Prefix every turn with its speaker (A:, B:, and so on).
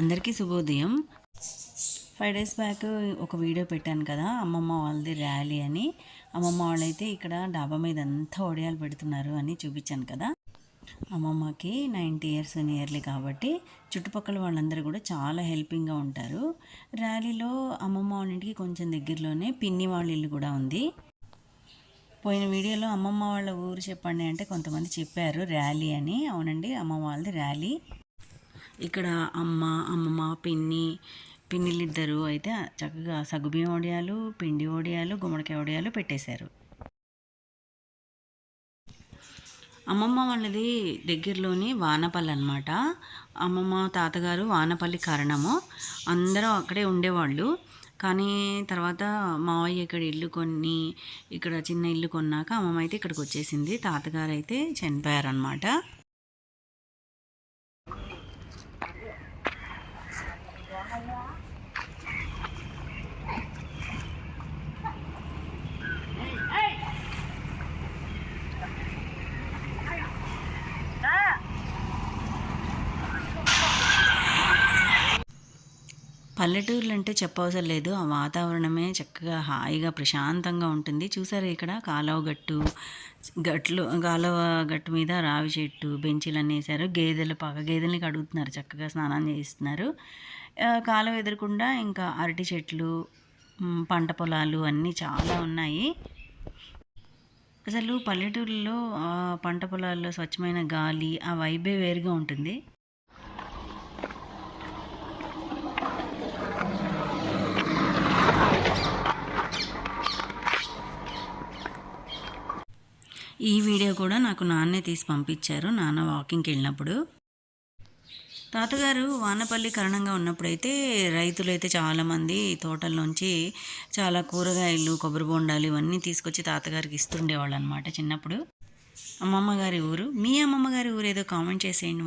A: అందరికీ శుభోదయం. Five days back ఒక వీడియో పెట్టాను కదా అమ్మమ్మ వాళ్ళది ర్యాలీ అని. అమ్మమ్మ వాళ్ళైతే ఇక్కడ డాబా మీద అంతా ఒడియాలు పెడుతున్నారు అని చూపించాను కదా. అమ్మమ్మకి నైంటీ ఇయర్స్ నియర్లీ కాబట్టి చుట్టుపక్కల వాళ్ళందరూ కూడా చాలా హెల్పింగ్గా ఉంటారు. ర్యాలీలో అమ్మమ్మ వాళ్ళ ఇంటికి కొంచెం దగ్గరలోనే పిన్ని వాళ్ళ ఇల్లు కూడా ఉంది. పోయిన వీడియోలో అమ్మమ్మ వాళ్ళ ఊరు చెప్పండి అంటే కొంతమంది చెప్పారు ర్యాలీ అని. అవునండి అమ్మమ్మ వాళ్ళది ర్యాలీ. ఇక్కడ అమ్మ అమ్మమ్మ పిన్ని పిన్నిలిద్దరూ అయితే చక్కగా సగుబియ్యం వడియాలు పిండి వడియాలు గుమ్మడికాయ వడియాలు పెట్టేశారు. అమ్మమ్మ వాళ్ళది దగ్గరలోని వానపల్లి అనమాట అమ్మమ్మ తాతగారు వానపల్లి కారణము. అందరూ అక్కడే ఉండేవాళ్ళు. కానీ తర్వాత మావయ్య ఇక్కడ ఇల్లు కొన్ని ఇక్కడ చిన్న ఇల్లు కొన్నాక అమ్మమ్మ అయితే ఇక్కడికి వచ్చేసింది. తాతగారు అయితే చనిపోయారనమాట sidewalk. పల్లెటూర్లు అంటే చెప్పవసరం లేదు. ఆ వాతావరణమే చక్కగా హాయిగా ప్రశాంతంగా ఉంటుంది. చూసారు ఇక్కడ? కాలువ గట్టు గట్లు కాలువ గట్టు మీద రావి చెట్టు బెంచీలు అన్నీ గేదెలు పక్క గేదెలకి అడుగుతున్నారు చక్కగా స్నానం చేయిస్తున్నారు. కాలువ ఎదురకుండా ఇంకా అరటి చెట్లు పంట పొలాలు అన్నీ చాలా ఉన్నాయి. అసలు పల్లెటూరులో పంట పొలాల్లో స్వచ్ఛమైన గాలి ఆ వైబే వేరుగా ఉంటుంది. ఈ వీడియో కూడా నాకు నాన్నే తీసి పంపించారు. నాన్న వాకింగ్కి వెళ్ళినప్పుడు. తాతగారు వానపల్లి కరణంగా ఉన్నప్పుడైతే రైతులు అయితే చాలామంది తోటల్లోంచి చాలా కూరగాయలు కొబ్బరి బొండాలు ఇవన్నీ తీసుకొచ్చి తాతగారికి ఇస్తుండేవాళ్ళు అనమాట చిన్నప్పుడు. అమ్మమ్మ గారి ఊరు. మీ అమ్మమ్మ గారి ఊరు ఏదో కామెంట్ చేసేయండి